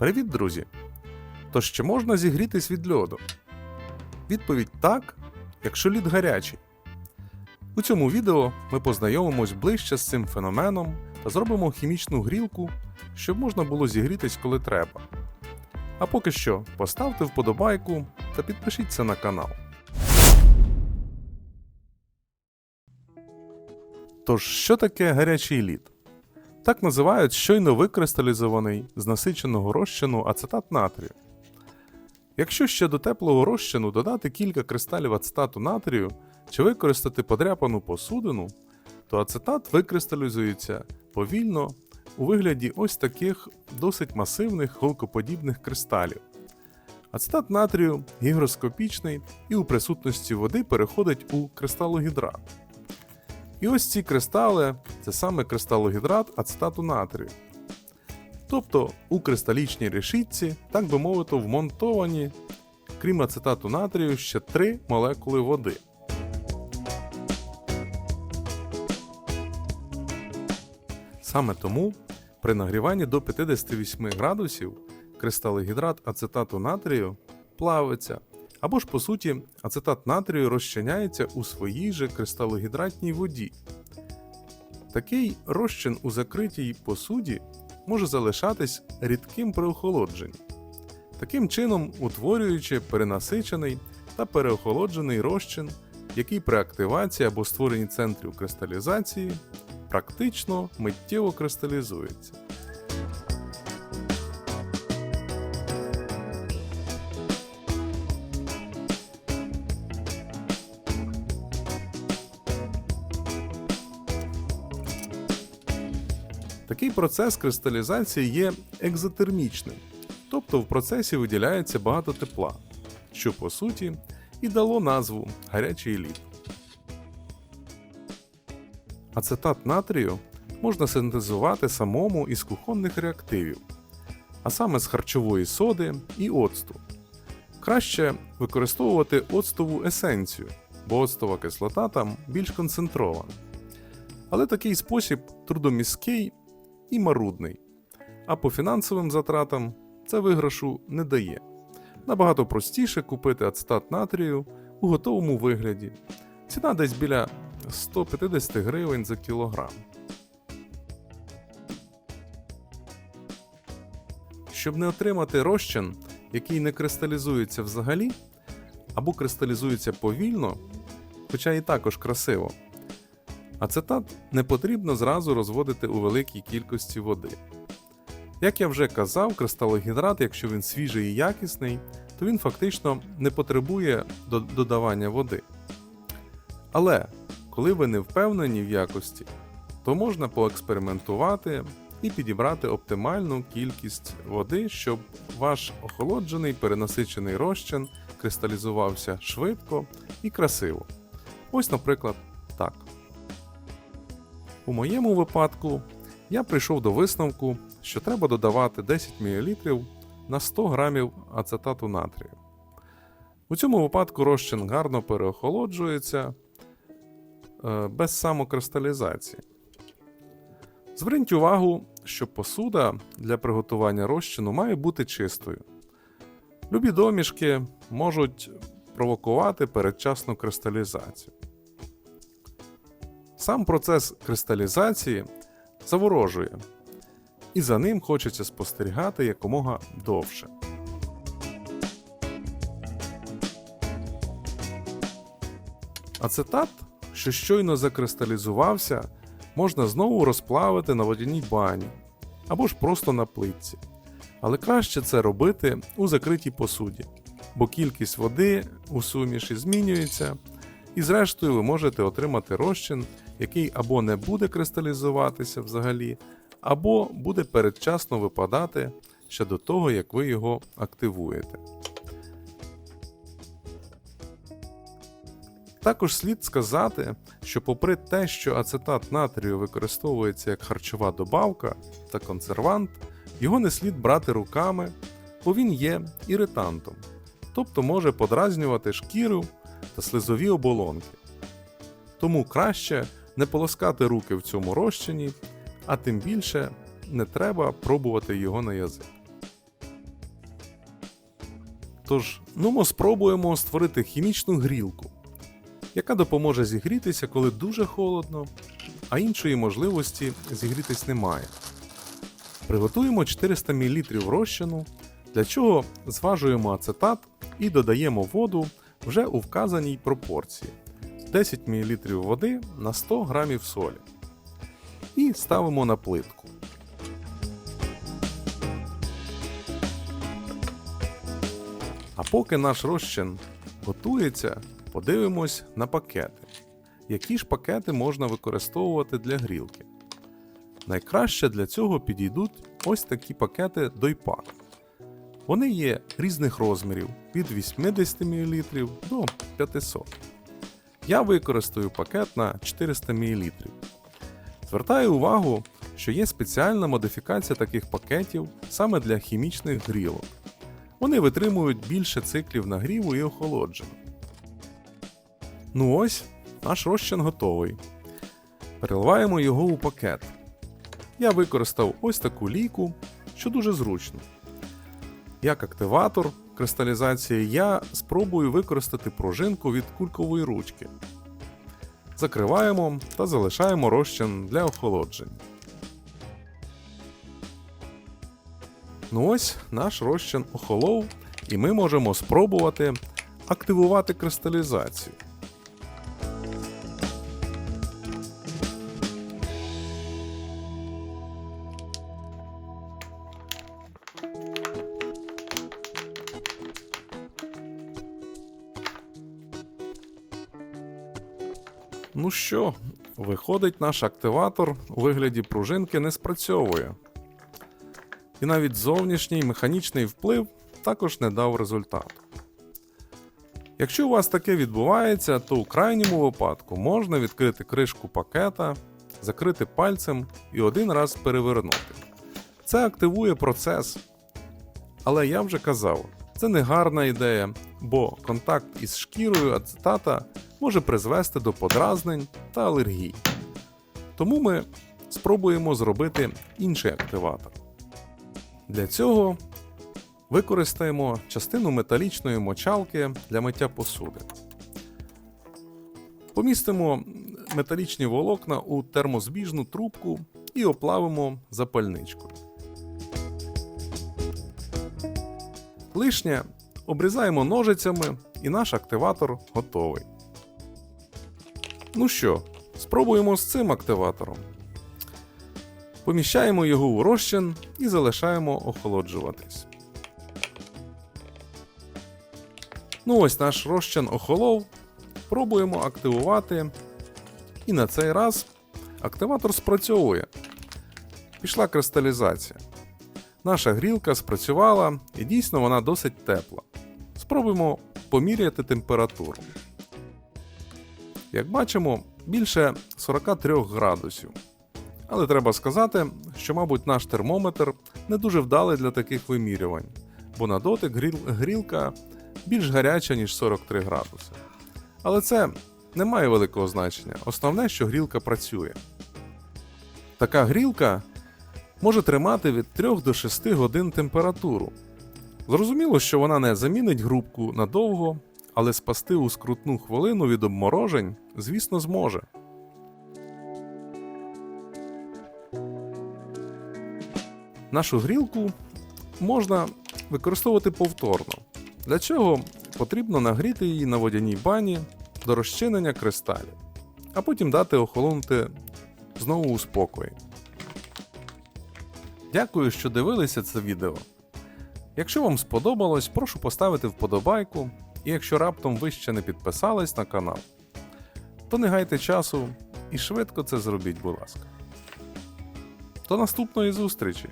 Привіт, друзі! Тож чи можна зігрітись від льоду? Відповідь так, якщо лід гарячий. У цьому відео ми познайомимось ближче з цим феноменом та зробимо хімічну грілку, щоб можна було зігрітись коли треба. А поки що поставте вподобайку та підпишіться на канал. Тож, що таке гарячий лід? Так називають щойно викристалізований з насиченого розчину ацетат натрію. Якщо ще до теплого розчину додати кілька кристалів ацетату натрію чи використати подряпану посудину, то ацетат викристалізується повільно у вигляді ось таких досить масивних голкоподібних кристалів. Ацетат натрію гігроскопічний і у присутності води переходить у кристалогідрат. І ось ці кристали це саме кристалогідрат ацетату натрію. Тобто у кристалічній решітці, так би мовити, вмонтовані, крім ацетату натрію, ще три молекули води. Саме тому при нагріванні до 58 градусів кристалогідрат ацетату натрію плавиться, або ж по суті ацетат натрію розчиняється у своїй же кристалогідратній воді. Такий розчин у закритій посуді може залишатись рідким при охолодженні, таким чином утворюючи перенасичений та переохолоджений розчин, який при активації або створенні центрів кристалізації практично миттєво кристалізується. Такий процес кристалізації є екзотермічним, тобто в процесі виділяється багато тепла, що по суті і дало назву гарячий лід. Ацетат натрію можна синтезувати самому із кухонних реактивів, а саме з харчової соди і оцту. Краще використовувати оцтову есенцію, бо оцтова кислота там більш концентрована. Але такий спосіб трудоміський і марудний, а по фінансовим затратам це виграшу не дає. Набагато простіше купити ацетат натрію у готовому вигляді. Ціна десь біля 150 гривень за кілограм. Щоб не отримати розчин, який не кристалізується взагалі, або кристалізується повільно, хоча і також красиво, ацетат не потрібно зразу розводити у великій кількості води. Як я вже казав, кристалогідрат, якщо він свіжий і якісний, то він фактично не потребує додавання води. Але коли ви не впевнені в якості, то можна поекспериментувати і підібрати оптимальну кількість води, щоб ваш охолоджений перенасичений розчин кристалізувався швидко і красиво. Ось, наприклад, так. У моєму випадку я прийшов до висновку, що треба додавати 10 мл на 100 г ацетату натрію. У цьому випадку розчин гарно переохолоджується е, без самокристалізації. Зверніть увагу, що посуда для приготування розчину має бути чистою. Любі домішки можуть провокувати передчасну кристалізацію. Сам процес кристалізації заворожує, і за ним хочеться спостерігати якомога довше. Ацетат, що щойно закристалізувався, можна знову розплавити на водяній бані або ж просто на плитці. Але краще це робити у закритій посуді, бо кількість води у суміші змінюється, і зрештою ви можете отримати розчин, який або не буде кристалізуватися взагалі, або буде передчасно випадати ще до того, як ви його активуєте. Також слід сказати, що попри те, що ацетат натрію використовується як харчова добавка та консервант, його не слід брати руками, бо він є іритантом, тобто може подразнювати шкіру та слизові оболонки. Тому краще не полоскати руки в цьому розчині, а тим більше не треба пробувати його на язик. Тож, ну ми спробуємо створити хімічну грілку, яка допоможе зігрітися, коли дуже холодно, а іншої можливості зігрітись немає. Приготуємо 400 мл розчину, для чого зважуємо ацетат і додаємо воду вже у вказаній пропорції 10 мл води на 100 г солі. І ставимо на плитку. А поки наш розчин готується, подивимось на пакети. Які ж пакети можна використовувати для грілки? Найкраще для цього підійдуть ось такі пакети Дойпак. Вони є різних розмірів від 80 мл до 500. Я використаю пакет на 400 мл. Звертаю увагу, що є спеціальна модифікація таких пакетів саме для хімічних грілок. Вони витримують більше циклів нагріву і охолодження. Ну ось, наш розчин готовий. Переливаємо його у пакет. Я використав ось таку лійку, що дуже зручно. Як активатор кристалізації я спробую використати пружинку від кулькової ручки. Закриваємо та залишаємо розчин для охолодження. Ну ось наш розчин охолов, і ми можемо спробувати активувати кристалізацію. Ну що, виходить, наш активатор у вигляді пружинки не спрацьовує. І навіть зовнішній механічний вплив також не дав результату. Якщо у вас таке відбувається, то у крайньому випадку можна відкрити кришку пакета, закрити пальцем і один раз перевернути. Це активує процес. Але я вже казав, це не гарна ідея, бо контакт із шкірою ацетата може призвести до подразнень та алергій. Тому ми спробуємо зробити інший активатор. Для цього використаємо частину металічної мочалки для миття посуди. Помістимо металічні волокна у термозбіжну трубку і оплавимо запальничкою. Лишнє обрізаємо ножицями і наш активатор готовий. Ну що, спробуємо з цим активатором. Поміщаємо його у розчин і залишаємо охолоджуватись. Ну ось наш розчин охолов. Пробуємо активувати. І на цей раз активатор спрацьовує. Пішла кристалізація. Наша грілка спрацювала і дійсно вона досить тепла. Спробуємо поміряти температуру. Як бачимо, більше 43 градусів. Але треба сказати, що, мабуть, наш термометр не дуже вдалий для таких вимірювань, бо на дотик гріл- грілка більш гаряча, ніж 43 градуси. Але це не має великого значення. Основне, що грілка працює. Така грілка може тримати від 3 до 6 годин температуру. Зрозуміло, що вона не замінить грубку надовго, але спасти у скрутну хвилину від обморожень, звісно, зможе. Нашу грілку можна використовувати повторно. Для цього потрібно нагріти її на водяній бані до розчинення кристалів, а потім дати охолонути знову у спокої. Дякую, що дивилися це відео. Якщо вам сподобалось, прошу поставити вподобайку, і якщо раптом ви ще не підписались на канал, то не гайте часу і швидко це зробіть, будь ласка. До наступної зустрічі!